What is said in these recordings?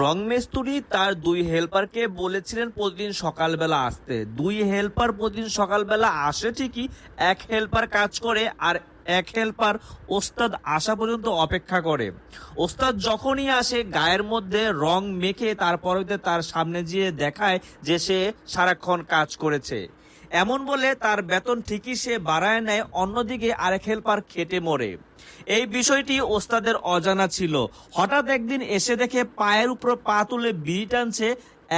রং মিস্ত্রি তার দুই হেল্পারকে বলেছিলেন প্রতিদিন সকালবেলা আসতে। দুই হেল্পার প্রতিদিন সকালবেলা আসে ঠিকই, এক হেল্পার কাজ করে আর এক হেল্পার ওস্তাদ আসা পর্যন্ত অপেক্ষা করে। ওস্তাদ যখনই আসে, গায়ের মধ্যে রং মেখে তারপরে তার সামনে গিয়ে দেখায় যে সে সারাক্ষণ কাজ করেছে। এমন বলে তার বেতন ঠিকই সে বাড়ায় নেয়, অন্যদিকে আরেক হেল্পার খেটে মরে। এই বিষয়টি ওস্তাদের অজানা ছিল। হঠাৎ একদিন এসে দেখে পায়ের উপর পা তুলে বিড়ি টানছে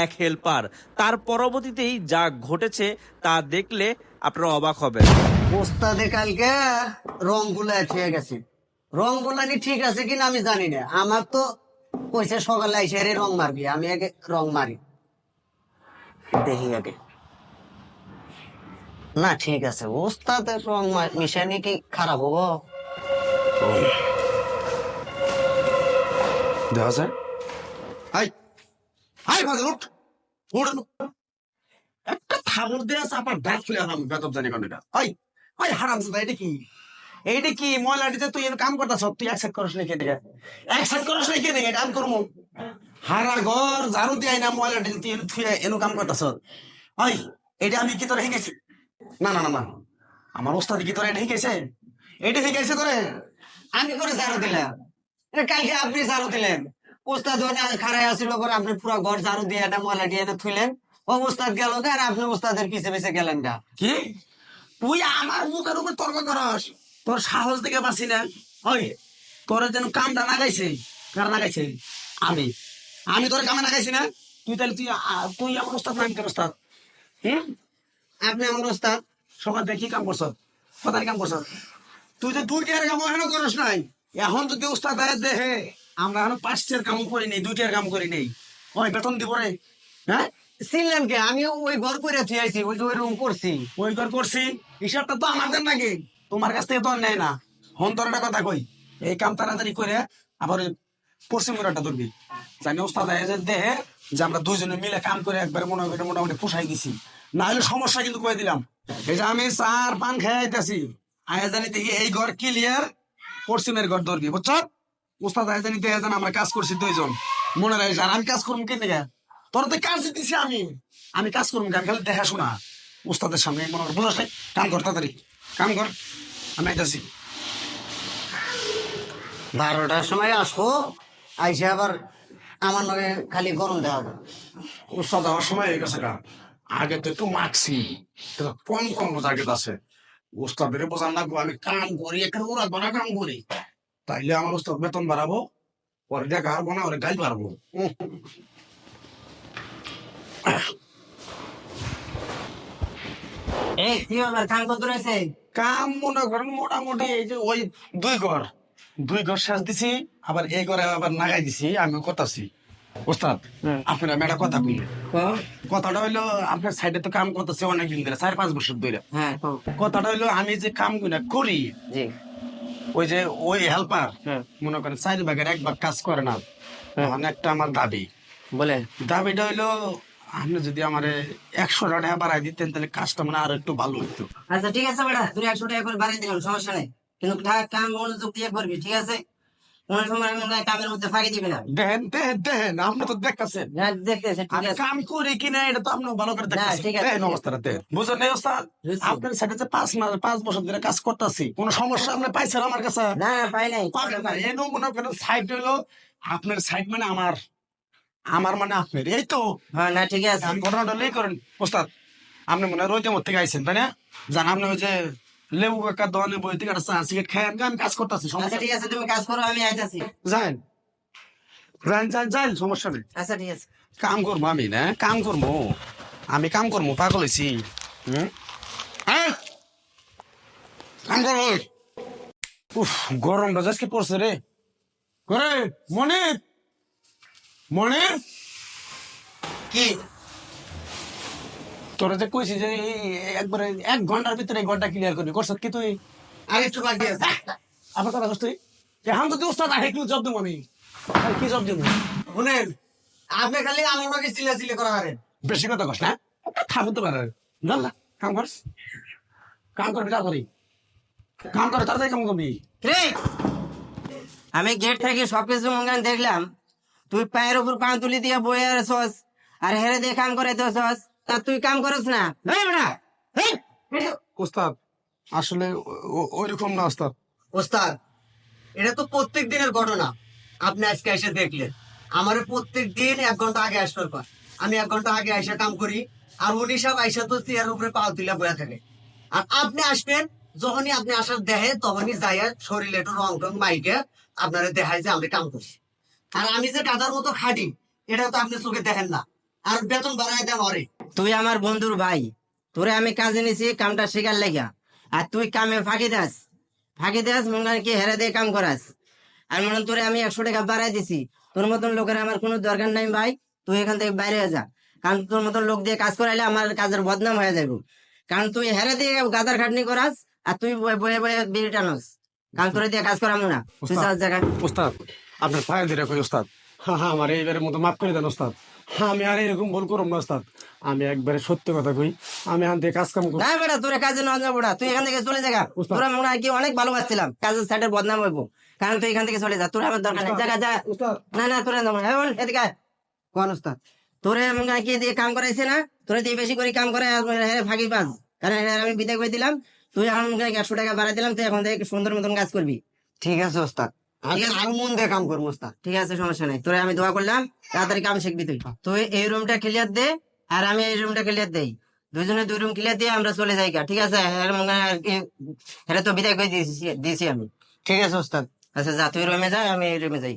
এক হেল্পার। তার পরবর্তীতেই যা ঘটেছে তা দেখলে আপনারা অবাক হবেন। ওস্তাদে কালকে রংগুলা ঠিক গেছে ঠিক আছে কিনা আমি জানি না। আমার তো কইছে সকালে আইসে রং মারবি, আমি আগে রং মারি। দেখি আগে। না ঠিক আছে। ওস্তাদের রং মিশানি কি খারাপ হব? দেখা যায়। হাই হাই ফাজাল উঠ। উঠ। একটা থাবর দেয়া চাপার দাঁত খুলে আনাম বেতব জানি কোন এটা। হাই হাই হারাম সাদা এটা কি? এইটা কি ময়লাটিতে তুই এর কাম করতাছ? তুই নাকি এটা নাকি এটা এটা আমি করব হারা ঘর ঝাড়ু দিয়ে না ময়লাটি তুই এর থুয়ে এনো কাম করতাছ। হাই এটা আমি কি তোর শিখেছি না না না না। আমার ওস্তাদ কি তোর শিখেছে এটা শিখেছে তোরে? আমি করে ঝাড়ু দিলাম। কালকে আপনি ঝাড়ু দিলেন। ওস্তাদ ওখানে খাড়াই আসছিল করে আপনি পুরো ঘর ঝাড়ু দিয়ে এটা ময়লা দিয়ে এটা থুইলেন। ও ওস্তাদ গেল আর আপনি ওস্তাদের পিছে পিছে গেলেন গা। কি? তুই আমার মুখের উপর তর্ক করস? তোর সাহস দেখে পাচ্ছি না। ওই, তোর যেন কামটা না গাইছে কার না গাইছে আমি। আমি তোর কামে নাগাইছি না? তুই তাহলে তুই তুই আমার ওস্তাদ না আমি তোর ওস্তাদ? হুম? আপনি আমার ওস্তাদ। সকাল থেকে কি কাম করছ? কোথায় কাম করছ? তুই তো দুই টিয়ার কাম এখনও করস নাই। এখন যদি ওস্তাদ আয় দেহে। আমরা এখন পাঁচ টিয়ার কাম করি নেই দুই টিয়ার কাম করি নেই। ওই বেতন দিব রে? হ্যাঁ? চিনলেন কে? আমি ওই ঘর করে থুই আইছি ওই যে ওই রুম করছি। ওই ঘর করছি? হিসাবটা তো আমাদের নাকি। তোমার কাছ থেকে তো নেয় না। হন তোর একটা কথা কই। এই কাম তাড়াতাড়ি করে আবার পশ্চিম মুরাটা ধরবি। জানি ওস্তাদ দেহে যে আমরা দুইজনে মিলে কাম করে একবার মনে মোটামুটি পোষাই গেছি না হলে সমস্যা কিন্তু কয়ে দিলাম। যে আমি চার পান খেয়ে আইতাছি। আয় জানি দেখি এই ঘর ক্লিয়ার পশ্চিমের ঘর ধরবি, বুঝছ? ওস্তাদ আয় জানি দেখে জান আমরা কাজ করছি দুইজন। মনে রাখিস, আর আমি কাজ করব কে দেখে তোর তো কাজ দিতেছি আমি। আমি কাজ করব আমি খালি দেখা শোনা। উস্তাদের সামনে মনে বুঝাস কাম কর তাড়াতাড়ি। কাম কর। আমি আইতাছি। বারোটার সময় আসব। আইসে আবার আমার নগে খালি গরম দেওয়া উস্তাদ আমার সময় হয়ে গেছে আগে তো একটু মাখছি। কম কম জায়গা আছে। উস্তাদের বোঝান লাগবো আমি কাম করি এখানে ওরা বড় কাম করি। তাইলে আমার উস্তাদ বেতন বাড়াবো পরে দেখা হারবো না ওরে গাইল পারব। এই কি আমার কাম কত রয়েছে কাম মনে করেন মোটামুটি এই যে ওই দুই ঘর। দুই ঘর শেষ দিছি আবার এই ঘরে আবার নাগাই দিছি আমি কথাছি ওস্তাদ আপনার আমি একটা কথা কই কথাটা হইল আপনার সাইডে তো কাম করতেছে অনেকদিন ধরে চার পাঁচ বছর ধরে হ্যাঁ কথাটা হইল আমি যে কাম করি ওই যে ওই হেল্পার হ্যাঁ। মনে করেন চার ভাগের এক ভাগ কাজ করে না অনেকটা আমার দাবি। বলেন। দাবিটা হইল আপনি যদি আমার একশো টাকা বাড়াই দিতেন তাহলে কাজটা মানে আরও একটু ভালো হইতো। আচ্ছা ঠিক আছে বেটা তুই একশো টাকা করে বাড়িয়ে দিলাম সমস্যা নেই। কিন্তু কাম মনোযোগ দিয়ে করবি ঠিক আছে? আপনি তো দেখতেছেন। না, দেখতেছে ঠিক আমি আছে। কাম করি কিনা এটা তো আপনি ভালো করে দেখতেছেন। ঠিক আছে, দেখেন ঠিক আছে। অবস্থাটা বুঝলেন এই ওস্তাদ? আপনার সাথে যে পাঁচ মাস পাঁচ বছর ধরে কাজ করতেছি কোনো সমস্যা আপনি পাইছেন আমার কাছে? না পাই নাই এই সাইড হলো আপনার সাইড মানে আমার আমার মানে আপনার এই তো। হ্যাঁ না ঠিক আছে। ঘটনাটা লেই করেন। ওস্তাদ আপনি মনে হয় রোজের মধ্যে আইছেন তাই না? জান আপনি ওই যে লেবু কাকা দোকানে বই থেকে একটা চা সিগারেট খাই আমি কাজ করতেছি আচ্ছা সমস্যা ঠিক আছে তুমি কাজ করো আমি আইতাছি। যান যান যান যান সমস্যা নেই। আচ্ছা ঠিক আছে। কাম করব আমি না? কাম করব? আমি কাম করব পাগল হয়েছি হুম? হ্যাঁ? কাম করব উফ গরম বাজাজ কি পড়ছে রে। করে মনে মনে কি? তোরা যে কইছি যে একবারে এক ঘণ্টার ভিতরে ঘণ্টা ক্লিয়ার করবি করছত কি তুই? আর একটু বাকি আছে। আবার কথা কস তুই? এখন তো তুই উস্তাদ আহে কি জব দেবো আমি। আরে কি জব দেবো? শুনেন আপনি খালি আমার নাকি চিল্লা চিল্লি করা পারেন। বেশি কথা কস না। খাব তো পারে জান না কাম করস। কাম করবি তাড়াতাড়ি। কাম করে তাড়াতাড়ি কাম করবি। রে আমি গেট থেকে সবকিছু মনে দেখলাম। তুই পায়ের উপর পা তুলি দিয়ে বয়ে আসস আর হেরে দিয়ে কাম করে দোসস তা তুই কাম করস না। ওস্তাদ আসলে ওইরকম না ওস্তাদ। ওস্তাদ এটা তো প্রত্যেক দিনের ঘটনা। আপনি আজকে এসে দেখলেন। আমার প্রত্যেক দিন এক ঘণ্টা আগে পর আমি এক ঘণ্টা আগে এসে কাম করি আর উনি সব আইসা তো চেয়ার উপরে পা তুলে বয়ে থাকে। আর আপনি আসবেন যখনই আপনি আসার দেহে তখনই যাইয়া শরীরে একটু রং টং মাইকে আপনারা দেখায় যে আমি কাম করছি। আর আমি যে দাদার মতো খাটি এটা তো আপনি চোখে দেখেন না। আর বেতন বাড়ায় দেন অরে। তুই আমার বন্ধুর ভাই। তোরে আমি কাজে নিছি কামটা শেখার লেগা। আর তুই কামে ফাঁকি দাস। ফাঁকি দাস মনে কি হেরে দিয়ে কাম করাস। আর মনে তোরে আমি একশো টাকা বাড়াই দিছি। তোর মতন লোকের আমার কোনো দরকার নাই ভাই। তুই এখান থেকে বাইরে হয়ে যা। কারণ তোর মতন লোক দিয়ে কাজ করাইলে আমার কাজের বদনাম হয়ে যাবে কারণ তুই হেরে দিয়ে গাদার খাটনি করাস আর তুই বয়ে বয়ে বয়ে বিড়ি টানস। কারণ তোরে দিয়ে কাজ করাবো না। তুই জায়গায়। ওস্তাদ আপনার পায়ে ধরে কই ওস্তাদ। হ্যাঁ হ্যাঁ আমার এইবারের মতো মাফ করে দেন ওস্তাদ। আমি আর এরকম ভুল করব না ওস্তাদ। আমি একবারে সত্য কথা কই। আমি এখান থেকে কাজ কাম করি না বেটা তোরা কাজে না যাব না। তুই এখান থেকে চলে যা। তোরা মনে হয় কি অনেক ভালোবাসছিলাম কাজের সাইডের বদনাম হইব। কারণ তুই এখান থেকে চলে যা। তোর আমার দরকার নেই। জায়গা যা না না তোরা যাব বল, এদিকে। কোন উস্তাদ তোরে মনে হয় কি দিয়ে কাম করাইছে না? তোরে দিয়ে বেশি করে কাম করে হেরে ফাঁকি পাস কারণ আমি বিদায় করে দিলাম। তুই এখন হয় একশো টাকা বাড়াই দিলাম। তুই এখন থেকে সুন্দর মতন কাজ করবি। ঠিক আছে ওস্তাদ। আমি দিয়ে কাম করব ওস্তাদ ঠিক আছে সমস্যা নাই। তোরে আমি দোয়া করলাম তাড়াতাড়ি কাম শিখবি তুই। তুই এই রুমটা ক্লিয়ার দে আর আমি এই রুমটা ক্লিয়ার দেই। দুজনে দুই রুম ক্লিয়ার দিয়ে আমরা চলে যাই ঠিক আছে? তো বিদায় করে দিয়েছি আমি। ঠিক আছে ওস্তাদ? আচ্ছা যা তুই রুমে আমি এই রুমে যাই।